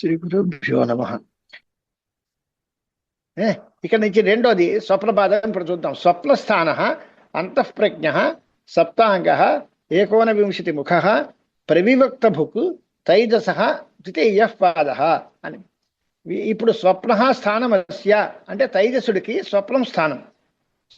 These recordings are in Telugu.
శ్రీ గురుభ్యో నమ ఇక్కడ నుంచి రెండోది స్వప్నపాదం ఇప్పుడు చూద్దాం. స్వప్నస్థాన అంతఃప్రజ్ఞ సప్తాంగ ఏకోనవింశతి ముఖ ప్రవివక్త భుక్ తైజస ద్వితీయ పాద అని. ఇప్పుడు స్వప్న స్థానమస్య అంటే తైజసుడికి స్వప్నం స్థానం.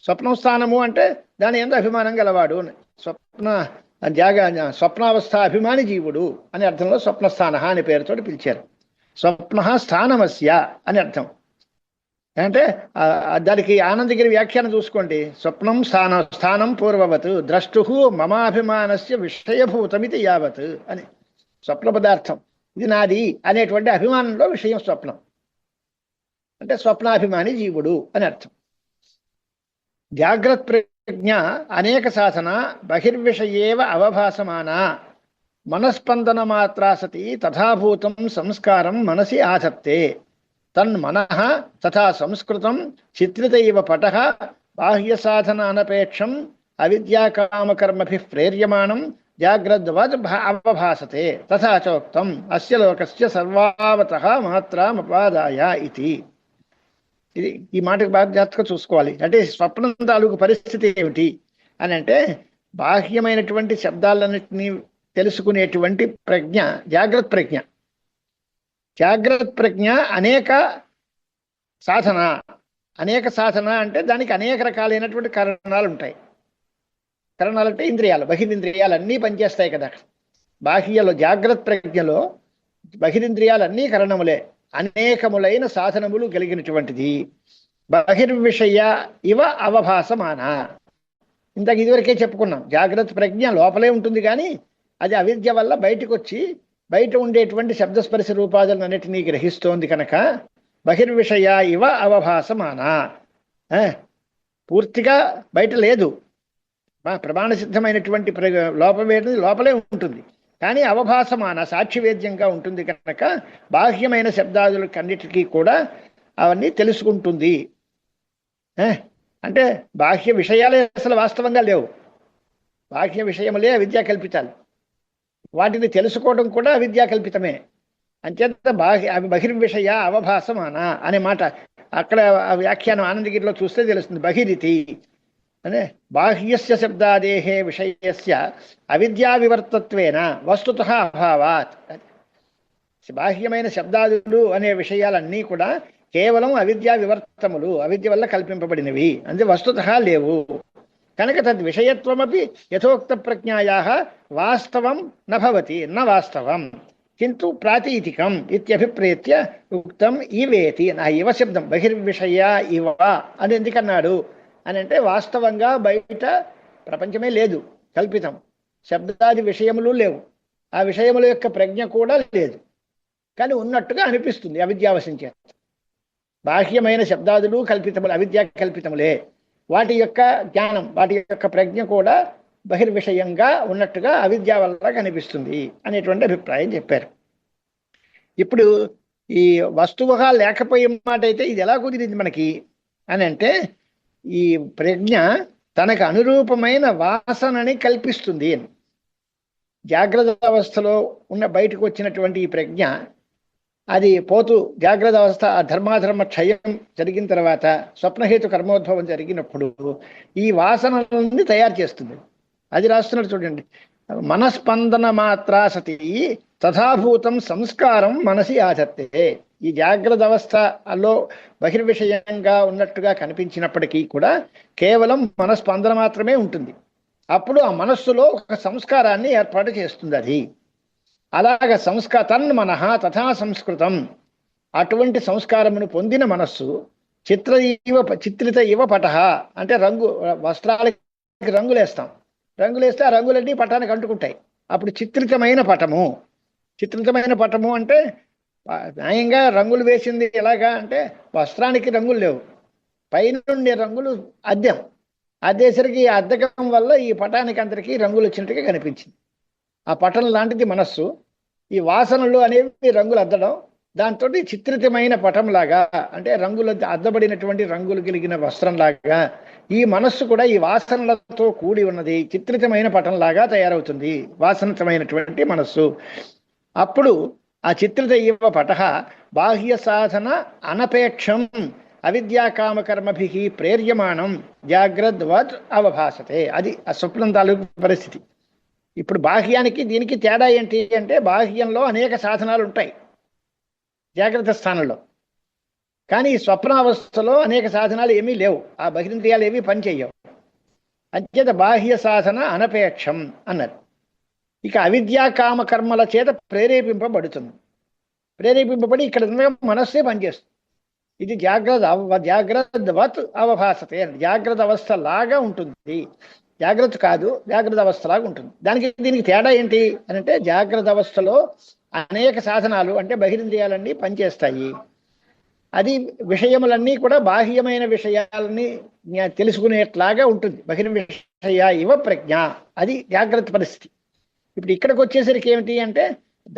స్వప్నం స్థానము అంటే దాని ఎంత అభిమానం గలవాడు అని. స్వప్న జాగ స్వప్నావస్థ అభిమాని జీవుడు అనే అర్థంలో స్వప్నస్థాన అనే పేరుతో పిలిచారు. స్వప్న స్థానమస్య అని అర్థం. అంటే దానికి ఆనందగిరి వ్యాఖ్యానం చూసుకోండి. స్వప్నం స్థానం స్థానం పూర్వవత్ ద్రష్టు మమాభిమానస్య విషయభూతమితి యావత్ అని. స్వప్న పదార్థం. ఇది నాది అనేటువంటి అభిమానంలో విషయం స్వప్నం. అంటే స్వప్నాభిమాని జీవుడు అని అర్థం. జాగ్రత్త ప్రజ్ఞ అనేక సాధన బహిర్విషయేవ అవభాసమానా మనస్పందన మాత్రా సతి తథాభూతం సంస్కారం మనసి ఆధత్తే. తన్మన తథా సంస్కృతం చిత్రితైవ పట బాహ్య సాధన అనపేక్షం అవిద్యాకామకర్మభి ప్రేర్యమాణం జాగ్రద్వద్ అవభాసతే తథా చోక్తం అస్య లోకస్య సర్వావత మాత్రామపాదాయ ఇది. ఇది ఈ మాటకు బాధ్యతగా చూసుకోవాలి. అంటే స్వప్నం తాలూకు పరిస్థితి ఏమిటి? అని అంటే బాహ్యమైనటువంటి శబ్దాలన్నింటినీ తెలుసుకునేటువంటి ప్రజ్ఞ జాగ్రత్త ప్రజ్ఞ. జాగ్రత్త ప్రజ్ఞ అనేక సాధన. అనేక సాధన అంటే దానికి అనేక రకాలైనటువంటి కారణాలు ఉంటాయి కారణాలు అంటే ఇంద్రియాలు బహిరింద్రియాలు అన్నీ పనిచేస్తాయి కదా. బాహ్యలో జాగ్రత్త ప్రజ్ఞలో బహిరింద్రియాలు అన్నీ కరణములే. అనేకములైన సాధనములు కలిగినటువంటిది. బహిర్విషయ ఇవ అవభాసమాన. ఇంతకు ఇదివరకే చెప్పుకున్నాం. జాగ్రత్త ప్రజ్ఞ లోపలే ఉంటుంది కానీ అది అవిద్య వల్ల బయటకు వచ్చి బయట ఉండేటువంటి శబ్దస్పర్శ రూపాదులను అన్నిటినీ గ్రహిస్తోంది కనుక బహిర్విషయ ఇవ అవభాసమానా. పూర్తిగా బయట లేదు. ప్రమాణ సిద్ధమైనటువంటి ప్ర- లోపమేది లోపలే ఉంటుంది. కానీ అవభాసమాన సాక్షివేద్యంగా ఉంటుంది కనుక బాహ్యమైన శబ్దాదుల కన్నిటికీ కూడా అవన్నీ తెలుసుకుంటుంది. అంటే బాహ్య విషయాలే అసలు వాస్తవంగా లేవు. బాహ్య విషయములే విద్య కల్పితాలు. వాటిని తెలుసుకోవడం కూడా అవిద్యాకల్పితమే అంచేత బాహ్య అవి బహిర్విషయ అవభాసమాన అనే మాట. అక్కడ ఆ వ్యాఖ్యానం ఆనందగిరిలో చూస్తే తెలుస్తుంది. బహిరితి. అనే బాహ్యస్య శబ్దాదేహే విషయస్య అవిద్యా వివర్తత్వేన వస్తుత అభావాత్. బాహ్యమైన శబ్దాదులు అనే విషయాలన్నీ కూడా కేవలం అవిద్యా వివర్తములు అవిద్య వల్ల కల్పింపబడినవి. అంటే వస్తుత లేవు. కనుక తద్విషయత్వమీ యథోక్త ప్రజ్ఞాయా వాస్తవం నభవతి న వాస్తవం. కింటు ప్రాతీతికం ఇత్యభిప్రేత్య ఉక్తం ఇవేతి నా ఇవ శబ్దం బహిర్విషయ ఇవ అని ఎందుకన్నాడు? అని అంటే వాస్తవంగా బయట ప్రపంచమే లేదు కల్పితం. శబ్దాది విషయములు లేవు. ఆ విషయముల యొక్క ప్రజ్ఞ కూడా లేదు. కానీ ఉన్నట్టుగా అనిపిస్తుంది అవిద్యావశం చేత బాహ్యమైన శబ్దాదులు కల్పితములు అవిద్యా కల్పితములే. వాటి యొక్క జ్ఞానం వాటి యొక్క ప్రజ్ఞ కూడా బహిర్విషయంగా ఉన్నట్టుగా అవిద్య వల్ల కనిపిస్తుంది అనేటువంటి అభిప్రాయం చెప్పారు. ఇప్పుడు ఈ వస్తువుగా లేకపోయే మాట అయితే ఇది ఎలా కుదిరింది మనకి? అని అంటే ఈ ప్రజ్ఞ తనకు అనురూపమైన వాసనని కల్పిస్తుంది అని. జాగ్రత్త అవస్థలో ఉన్న బయటకు వచ్చినటువంటి ఈ ప్రజ్ఞ అది పోతూ జాగ్రత్త అవస్థ ఆ ధర్మాధర్మ క్షయం జరిగిన తర్వాత స్వప్నహేతు కర్మోద్భవం జరిగినప్పుడు ఈ వాసనలని తయారు చేస్తుంది. అది రాస్తున్నట్టు చూడండి. మనస్పందన మాత్రా సతి తథాభూతం సంస్కారం మనసి ఆచత్తే ఈ జాగ్రత్త అవస్థలో బహిర్విషయంగా ఉన్నట్టుగా కనిపించినప్పటికీ కూడా కేవలం మనస్పందన మాత్రమే ఉంటుంది. అప్పుడు ఆ మనస్సులో ఒక సంస్కారాన్ని ఏర్పాటు చేస్తుంది అది. అలాగ తన్ మన తథా సంస్కృతం. అటువంటి సంస్కారమును పొందిన మనస్సు చిత్ర ఇవ చిత్రిత ఇవ పట అంటే రంగు వస్త్రాలకి రంగులేస్తాం. రంగులేస్తే ఆ రంగులన్నీ పటానికి అంటుకుంటాయి. అప్పుడు చిత్రితమైన పటము. చిత్రితమైన పటము అంటే న్యాయంగా రంగులు వేసింది ఎలాగా అంటే వస్త్రానికి రంగులు లేవు. పైనుండే రంగులు అద్దెం. అద్దేసరికి ఈ అద్దకం వల్ల ఈ పటానికి అందరికీ రంగులు వచ్చినట్టుగా కనిపించింది. ఆ పటం లాంటిది మనస్సు. ఈ వాసనలు అనేవి రంగులు అద్దడం దాంతో చిత్రితమైన పటంలాగా అంటే రంగులు అద్దబడినటువంటి రంగులు కలిగిన వస్త్రంలాగా ఈ మనస్సు కూడా ఈ వాసనలతో కూడి ఉన్నది చిత్రితమైన పటంలాగా తయారవుతుంది వాసనతమైనటువంటి మనస్సు. అప్పుడు ఆ చిత్రిత ఇవ పట బాహ్య సాధన అనపేక్షం అవిద్యాకామకర్మభి ప్రేర్యమాణం జాగ్రద్వత్ అవభాసతే. అది ఆ స్వప్నం తాలూకు పరిస్థితి. ఇప్పుడు బాహ్యానికి దీనికి తేడా ఏంటి అంటే బాహ్యంలో అనేక సాధనాలు ఉంటాయి జాగ్రత్త స్థానంలో. కానీ స్వప్నావస్థలో అనేక సాధనాలు ఏమీ లేవు. ఆ బహిరింద్రియాలు ఏమీ పనిచేయవు. అంచేత బాహ్య సాధన అనపేక్షం అన్నారు ఇక అవిద్యాకామ కర్మల చేత ప్రేరేపింపబడుతుంది. ప్రేరేపింపబడి ఇక్కడ మనస్సే పనిచేస్తుంది. ఇది జాగ్రత్త అవ జాగ్రత్తవత్ అవభాసతే జాగ్రత్త అవస్థ లాగా ఉంటుంది. జాగ్రత్త కాదు జాగ్రత్త అవస్థలాగా ఉంటుంది. దానికి దీనికి తేడా ఏంటి అని అంటే జాగ్రత్త అవస్థలో అనేక సాధనాలు అంటే బహిరింద్రియాలన్నీ పనిచేస్తాయి. అది విషయములన్నీ కూడా బాహ్యమైన విషయాలని తెలుసుకునేట్లాగా ఉంటుంది. బహిర్విషయ ఇవ ప్రజ్ఞ. అది జాగ్రత్త పరిస్థితి. ఇప్పుడు ఇక్కడికి వచ్చేసరికి ఏమిటి అంటే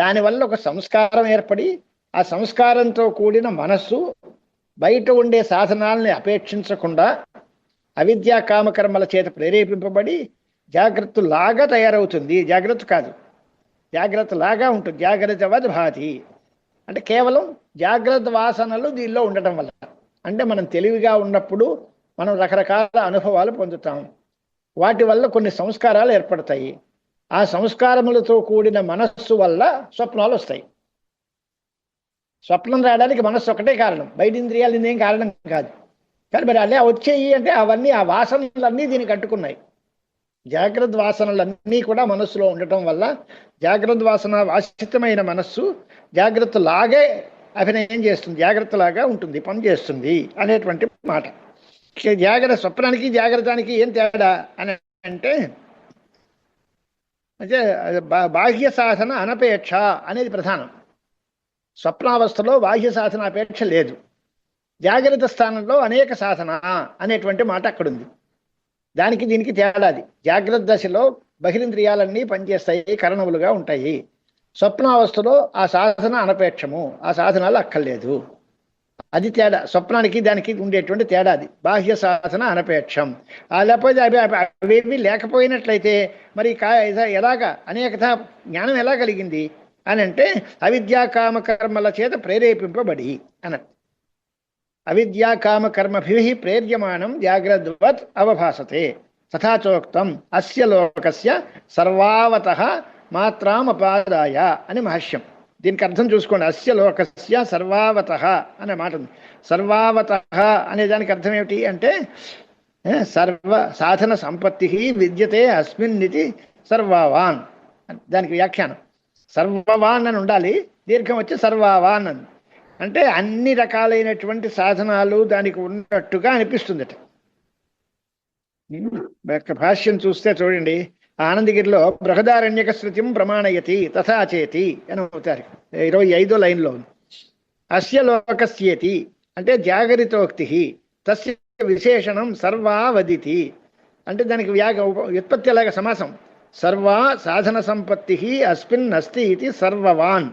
దానివల్ల ఒక సంస్కారం ఏర్పడి ఆ సంస్కారంతో కూడిన మనస్సు బయట ఉండే సాధనాలని అపేక్షించకుండా అవిద్యా కామకర్మల చేత ప్రేరేపింపబడి జాగ్రత్తలాగా తయారవుతుంది. జాగ్రత్త కాదు. జాగ్రత్తలాగా ఉంటుంది. జాగ్రత్తవద్ భాతి. అంటే కేవలం జాగ్రత్త వాసనలు దీనిలో ఉండటం వల్ల. అంటే మనం తెలివిగా ఉన్నప్పుడు మనం రకరకాల అనుభవాలు పొందుతాం. వాటి వల్ల కొన్ని సంస్కారాలు ఏర్పడతాయి. ఆ సంస్కారములతో కూడిన మనస్సు వల్ల స్వప్నాలు వస్తాయి. స్వప్నం రావడానికి మనస్సు ఒకటే కారణం. బయట ఇంద్రియాలు ఇదేం కారణం కాదు. కానీ మరి అలా వచ్చేయి అంటే అవన్నీ ఆ వాసనలన్నీ దీనికి అంటుకున్నాయి. జాగ్రత్త వాసనలన్నీ కూడా మనస్సులో ఉండటం వల్ల జాగ్రత్త వాసన వాసితమైన మనస్సు జాగ్రత్త లాగే అభినయం చేస్తుంది జాగ్రత్తలాగా ఉంటుంది పని చేస్తుంది అనేటువంటి మాట. జాగ్రత్త స్వప్నానికి జాగ్రత్తానికి ఏం తేడా అని అంటే అంటే బా- బాహ్య సాధన అనపేక్ష అనేది ప్రధానం. స్వప్నావస్థలో బాహ్య సాధన అపేక్ష లేదు. జాగ్రత్త స్థానంలో అనేక సాధన అనేటువంటి మాట అక్కడ ఉంది దానికి దీనికి తేడాది జాగ్రత్త దశలో బహిరింద్రియాలన్నీ పనిచేస్తాయి కరణములుగా ఉంటాయి. స్వప్నావస్థలో ఆ సాధన అనపేక్షము. ఆ సాధనాలు అక్కర్లేదు. అది తేడా. స్వప్నానికి దానికి ఉండేటువంటి తేడా అది. బాహ్య సాధన అనపేక్షం. లేకపోతే అవి అవి- అవేవి లేకపోయినట్లయితే మరి కా ఎలాగా అనేకత జ్ఞానం ఎలా కలిగింది అని అంటే అవిద్యా కామకర్మల చేత ప్రేరేపింపబడి అన్నట్టు. అవిద్యాకామకర్మభి ప్రేర్యమాణం జాగ్రద్వత్ అవభాసతే. తథాచోక్తం అస్య లోకస్య సర్వావత మాత్రామపాదాయ అని మహర్ష్యం. దీనికి అర్థం చూసుకోండి. అస్య లోకస్య సర్వావత అనే మాట ఉంది. సర్వావత అనే దానికి అర్థం ఏమిటి అంటే సర్వ సాధన సంపత్తి విద్యతే అస్మిన్నితి సర్వావాన్. దానికి వ్యాఖ్యానం. సర్వవాన్ అని ఉండాలి దీర్ఘం వచ్చి సర్వావాన్ అని. అంటే అన్ని రకాలైనటువంటి సాధనాలు దానికి ఉన్నట్టుగా అనిపిస్తుందట. యొక్క భాష్యం చూస్తే చూడండి ఆనందగిరిలో బృహదారణ్యక శృతిం ప్రమాణయతి తథాచేతి అని అవుతారు ఇరవై ఐదో లైన్లో ఉంది. అస్య లోకస్యేతి అంటే జాగరితోక్తి తస్య విశేషణం సర్వా వదితి అంటే దానికి వ్యాగ ఉప- వ్యుత్పత్తి అలాగ సమాసం? సర్వా సాధన సంపత్తి అస్మిన్ అస్తి ఇది సర్వవాన్.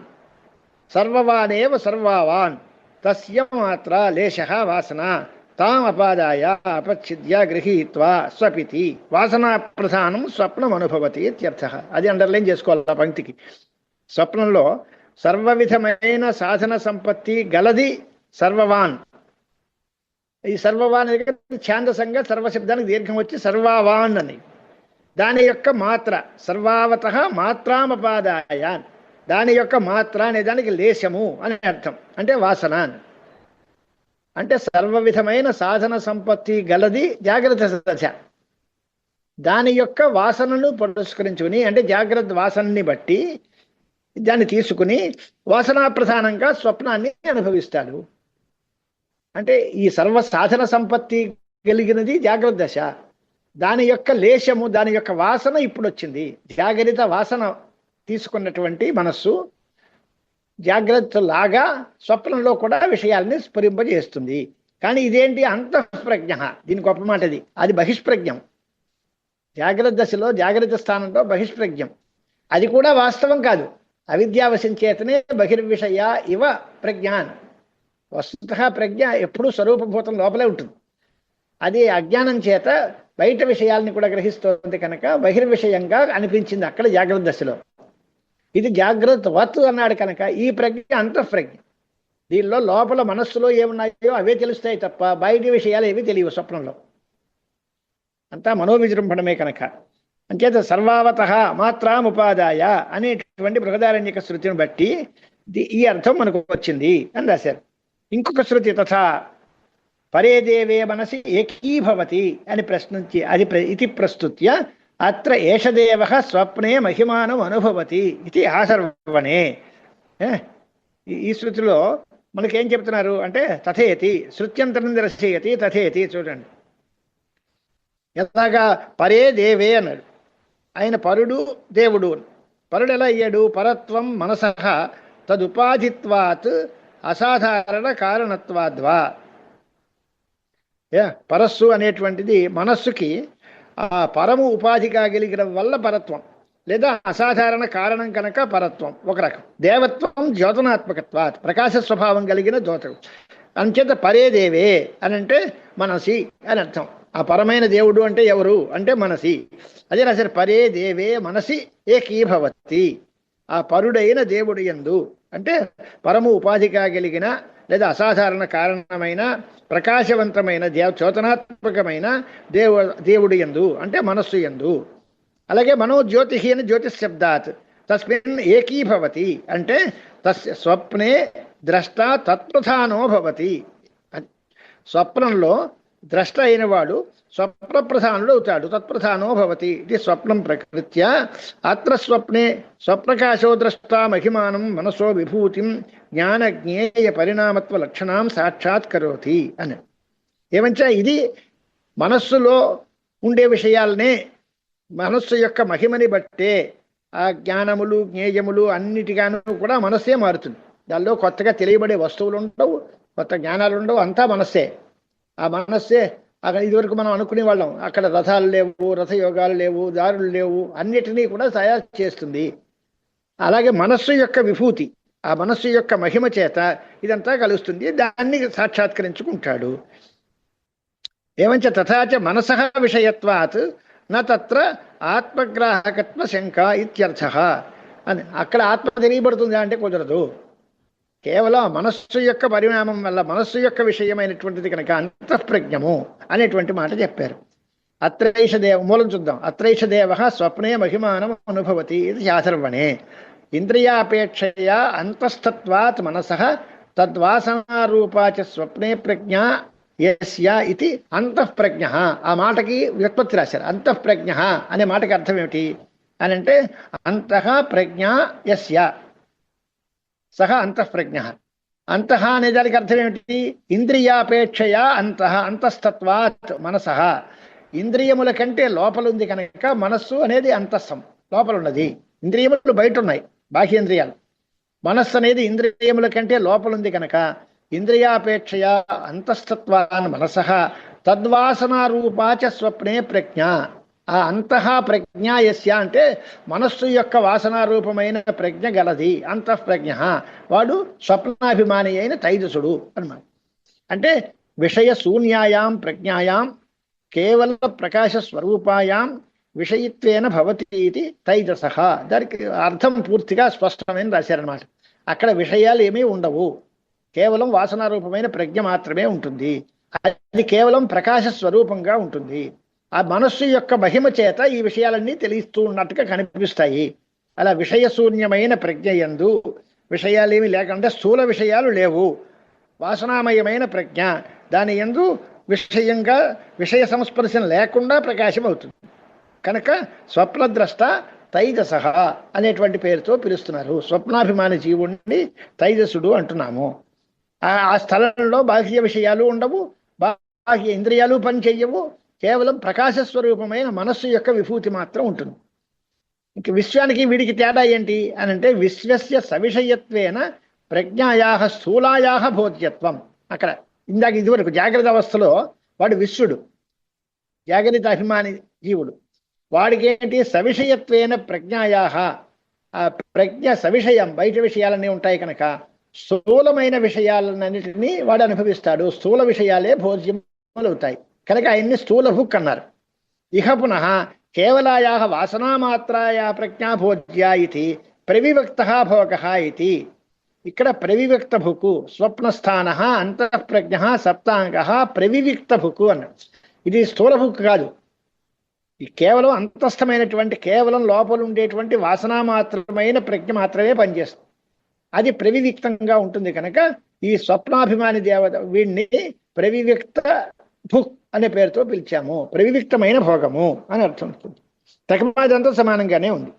సర్వవానేవ సర్వావాన్. తస్య మాత్ర లేశ వాసన. తాం అపాదాయ అపచ్ఛిద్య గృహీత్వా స్వపితి. వాసనా ప్రధానం స్వప్నం అనుభవతి ఇత్యర్థ. అది అండర్లైన్ చేసుకోవాలి ఆ పంక్తికి. స్వప్నంలో సర్వవిధమైన సాధన సంపత్తి గలది సర్వవాన్. ఈ సర్వవాన్ అనేది ఛాందసంగా సర్వశబ్దానికి దీర్ఘం వచ్చి సర్వావాన్ అని. దాని యొక్క మాత్ర సర్వావత మాత్రామపాదాయాన్. దాని యొక్క మాత్ర అనే దానికి లేశము అని అర్థం. అంటే వాసన అంటే సర్వ విధమైన సాధన సంపత్తి గలది జాగ్రత్త దశ దాని యొక్క వాసనను పురస్కరించుకుని అంటే జాగ్రత్త వాసనని బట్టి దాన్ని తీసుకుని వాసనా ప్రధానంగా స్వప్నాన్ని అనుభవిస్తాడు. అంటే ఈ సర్వ సాధన సంపత్తి కలిగినది జాగ్రత్త దశ. దాని యొక్క లేశము దాని యొక్క వాసన ఇప్పుడు వచ్చింది జాగ్రత్త వాసన తీసుకున్నటువంటి మనస్సు జాగ్రత్త లాగా స్వప్నంలో కూడా విషయాల్ని స్ఫురింపజేస్తుంది. కానీ ఇదేంటి? అంతఃప్రజ్ఞ. దీని గొప్ప మాటది అది. అది బహిష్ప్రజ్ఞం. జాగ్రత్త దశలో జాగ్రత్త స్థానంలో బహిష్ప్రజ్ఞం. అది కూడా వాస్తవం కాదు. అవిద్యావశం చేతనే బహిర్విషయ ఇవ ప్రజ్ఞాన్. వస్తుత ప్రజ్ఞ ఎప్పుడూ స్వరూపభూతం లోపలే ఉంటుంది. అది అజ్ఞానం చేత బయట విషయాల్ని కూడా గ్రహిస్తోంది కనుక బహిర్విషయంగా అనిపించింది అక్కడ జాగ్రత్త దశలో. ఇది జాగ్రత్త వత్ అన్నాడు కనుక ఈ ప్రజ్ఞ అంతఃప్రజ్ఞ దీనిలో లోపల మనస్సులో ఏమున్నాయో అవే తెలుస్తాయి తప్ప బయటి విషయాలు ఏవి తెలియవు స్వప్నంలో. అంతా మనోవిజృంభణమే కనుక. అంచేత సర్వావత మాత్రాముపాదాయ అనేటువంటి బృహదారణ్యక శృతిని బట్టి ఈ అర్థం మనకు వచ్చింది అని రాశారు. ఇంకొక శృతి తథా పరేదేవే మనసి ఏకీభవతి అని ప్రశ్నించి అది ప్ర- ఇది ప్రస్తుత్య అత్ర ఏషదేవ స్వప్నే మహిమానం అనుభవతి ఇది ఆసర్వణే. ఈ- శృతిలో మనకేం చెప్తున్నారు అంటే తథేతి శృత్యంతరం దర్శయతి తథేతి చూడండి. ఎలాగా పరే దేవే అన్నాడు. ఆయన పరుడు దేవుడు. పరుడు ఎలా అయ్యాడు? పరత్వం మనస తదుపాధిత్వాత్ అసాధారణ కారణత్వాద్వా. పరస్సు అనేటువంటిది మనస్సుకి పరము ఉపాధి కాగలిగడం వల్ల పరత్వం లేదా అసాధారణ కారణం కనుక పరత్వం ఒక రకం. దేవత్వం జ్యోతనాత్మకత్వ ప్రకాశ స్వభావం కలిగిన జ్యోతం అంచేత పరే దేవే అని అంటే మనసి అని అర్థం. ఆ పరమైన దేవుడు అంటే ఎవరు అంటే మనసి. అదే రాశారు పరే దేవే మనసి ఏకీభవతి. ఆ పరుడైన దేవుడు ఎందు అంటే పరము ఉపాధి కాగలిగిన లేదా అసాధారణ కారణమైన ప్రకాశవంతమైన దేవ చోతనాత్మకమైన దేవ దేవుడు ఎందు అంటే మనస్సు ఎందు అలాగే మనోజ్యోతి అని జ్యోతిష్ శబ్దాత్. తస్మిన్ ఏకీభవతి. అంటే తస్య స్వప్నే ద్రష్ట తత్ప్రధానో భవతి. స్వప్నంలో ద్రష్ట అయిన వాడు స్వప్న ప్రధానుడు అవుతాడు. తత్ప్రధానో భవతి. ఇది స్వప్నం ప్రకృత్య. అత్ర స్వప్నే స్వప్రకాశో ద్రష్ట మహిమానం మనసో విభూతిం జ్ఞాన జ్ఞేయ పరిణామత్వ లక్షణం సాక్షాత్కరోతి అని. ఏమంచ ఇది మనస్సులో ఉండే విషయాలనే మనస్సు యొక్క మహిమని బట్టే ఆ జ్ఞానములు జ్ఞేయములు అన్నిటిగాను కూడా మనస్సే మారుతుంది. దానిలో కొత్తగా తెలియబడే వస్తువులు ఉండవు కొత్త జ్ఞానాలు ఉండవు అంతా మనస్సే. ఆ మనస్సే అక్కడ ఇదివరకు మనం అనుకునే వాళ్ళం అక్కడ రథాలు లేవు రథయోగాలు లేవు దారులు లేవు అన్నిటినీ కూడా తయారు చేస్తుంది. అలాగే మనస్సు యొక్క విభూతి ఆ మనస్సు యొక్క మహిమ చేత ఇదంతా కలుస్తుంది. దాన్ని సాక్షాత్కరించుకుంటాడు. ఏమంచ తథాచ మనస విషయత్వాత్ న ఆత్మగ్రాహకత్వ శంక ఇత్యర్థ అని. అక్కడ ఆత్మ తెలియబడుతుంది అంటే కుదరదు. కేవలం మనస్సు యొక్క పరిణామం వల్ల మనస్సు యొక్క విషయమైనటువంటిది కనుక అంతఃప్రజ్ఞము అనేటువంటి మాట చెప్పారు. అత్రైష దేవ మూలం చూద్దాం. అత్రైష దేవ స్వప్నే మహిమానం అనుభవతి ఇది శాసర్వణే ఇంద్రియాపేక్షయా అంతస్తత్వాత్ మనస తద్వాసనారూపా చ స్వప్నే ప్రజ్ఞ యస్య ఇది అంతఃప్రజ్ఞ. ఆ మాటకి వ్యుత్పత్తి రాశారు. అంతఃప్రజ్ఞ అనే మాటకి అర్థం ఏమిటి? అని అంటే అంతః ప్రజ్ఞ యస్య. సహ అంతఃప్రజ్ఞ. అంతః అనే దానికి అర్థం ఏమిటి? ఇంద్రియాపేక్షయా అంతః అంతస్తత్వాత్ మనస. ఇంద్రియముల కంటే లోపలుంది కనుక మనస్సు అనేది అంతస్థం లోపల ఉన్నది ఇంద్రియములు బయట ఉన్నాయి బాహ్యేంద్రియాలు. మనస్సు అనేది ఇంద్రియముల కంటే లోపలుంది కనుక ఇంద్రియాపేక్షయ అంతస్తత్వాన్ మనస తద్వాసనారూపాచ స్వప్నే ప్రజ్ఞ. ఆ అంతః ప్రజ్ఞ ఎస్య అంటే మనస్సు యొక్క వాసనారూపమైన ప్రజ్ఞ గలది అంతఃప్రజ్ఞ. వాడు స్వప్నాభిమాని అయిన తైజసుడు అన్నమాట. అంటే విషయ శూన్యాయాం ప్రజ్ఞాయాం కేవల ప్రకాశ స్వరూపాయాం విషయిత్వేన భవతి ఇది తైజసహ దానికి అర్థం పూర్తిగా స్పష్టమైన రాశారనమాట అక్కడ విషయాలు ఏమీ ఉండవు. కేవలం వాసనారూపమైన ప్రజ్ఞ మాత్రమే ఉంటుంది. అది కేవలం ప్రకాశ స్వరూపంగా ఉంటుంది. ఆ మనస్సు యొక్క మహిమ చేత ఈ విషయాలన్నీ తెలిస్తూ ఉన్నట్టుగా కనిపిస్తాయి. అలా విషయశూన్యమైన ప్రజ్ఞ యందు విషయాలేమి లేకుండా స్థూల విషయాలు లేవు. వాసనామయమైన ప్రజ్ఞ. దాని ఎందు విషయంగా విషయ సంస్పర్శన లేకుండా ప్రకాశం అవుతుంది కనుక స్వప్నద్రష్ట తైజస అనేటువంటి పేరుతో పిలుస్తున్నారు. స్వప్నాభిమాని జీవుణ్ణి తైజసుడు అంటున్నాము. ఆ స్థలంలో బాహ్య విషయాలు ఉండవు బాహ్య ఇంద్రియాలు పనిచేయవు కేవలం ప్రకాశ స్వరూపమైన మనస్సు యొక్క విభూతి మాత్రం ఉంటుంది. ఇంక విశ్వానికి వీడికి తేడా ఏంటి అని అంటే విశ్వస్య సవిషయత్వేన ప్రజ్ఞాయా స్థూలాయా బోధ్యత్వం. అక్కడ ఇందాక ఇదివరకు జాగ్రత్త అవస్థలో వాడు విశ్వడు జాగ్రత్త అభిమాని జీవుడు. వాడికి ఏంటి సవిషయత్వేన ప్రజ్ఞాయా ఆ ప్రజ్ఞ సవిషయం బయట విషయాలన్నీ ఉంటాయి కనుక స్థూలమైన విషయాలన్నిటినీ వాడు అనుభవిస్తాడు. స్థూల విషయాలే భోజ్యములవుతాయి. కనుక ఆయన్ని స్థూల హుక్ అన్నారు. ఇహ పునః కేవలాయా వాసనామాత్రాయా ప్రజ్ఞాభోజ్యా ఇది ప్రవివక్త భోగ ఇది ఇక్కడ ప్రవివక్త భుకు స్వప్నస్థాన అంతఃప్రజ్ఞ సప్తాంగ ప్రవివిక్త భుకు అన్నాడు. ఇది స్థూల భుక్ కాదు. ఈ కేవలం అంతస్థమైనటువంటి కేవలం లోపల ఉండేటువంటి వాసన మాత్రమైన ప్రజ్ఞ మాత్రమే పనిచేస్తుంది. అది ప్రవివిక్తంగా ఉంటుంది కనుక ఈ స్వప్నాభిమాని దేవత వీడిని ప్రవివిక్త భుక్ అనే పేరుతో పిలిచాము. ప్రవివిక్తమైన భోగము అని అర్థం ఉంటుంది తకమాదంతా సమానంగానే ఉంది.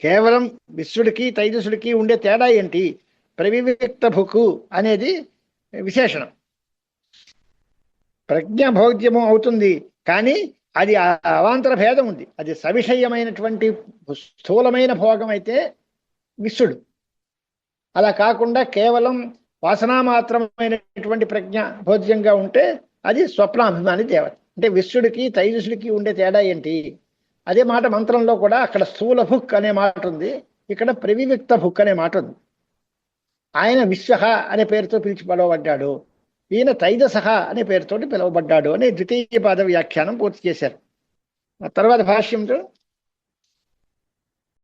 కేవలం విశ్వడికి తైజసుడికి ఉండే తేడా ఏంటి? ప్రవివిక్త భుకు అనేది విశేషణం. ప్రజ్ఞ భోగ్యము అవుతుంది కానీ అది అవాంతర భేదం ఉంది. అది సవిషయమైనటువంటి స్థూలమైన భోగం అయితే విశ్వడు అలా కాకుండా కేవలం వాసనామాత్రమైనటువంటి ప్రజ్ఞ భోజ్యంగా ఉంటే అది స్వప్నాభిమాని దేవత. అంటే విశ్వడికి తైజసుడికి ఉండే తేడా ఏంటి? అదే మాట మంత్రంలో కూడా అక్కడ స్థూల భుక్ అనే మాట ఉంది. ఇక్కడ ప్రవివిక్త భుక్ అనే మాట ఉంది. ఆయన విశ్వ అనే పేరుతో పిలిచి పడవబడ్డాడు. ఈయన తైజసహ అనే పేరుతోటి పిలువబడ్డాడు అని ద్వితీయ పాద వ్యాఖ్యానం పూర్తి చేశారు. తర్వాత భాష్యంతో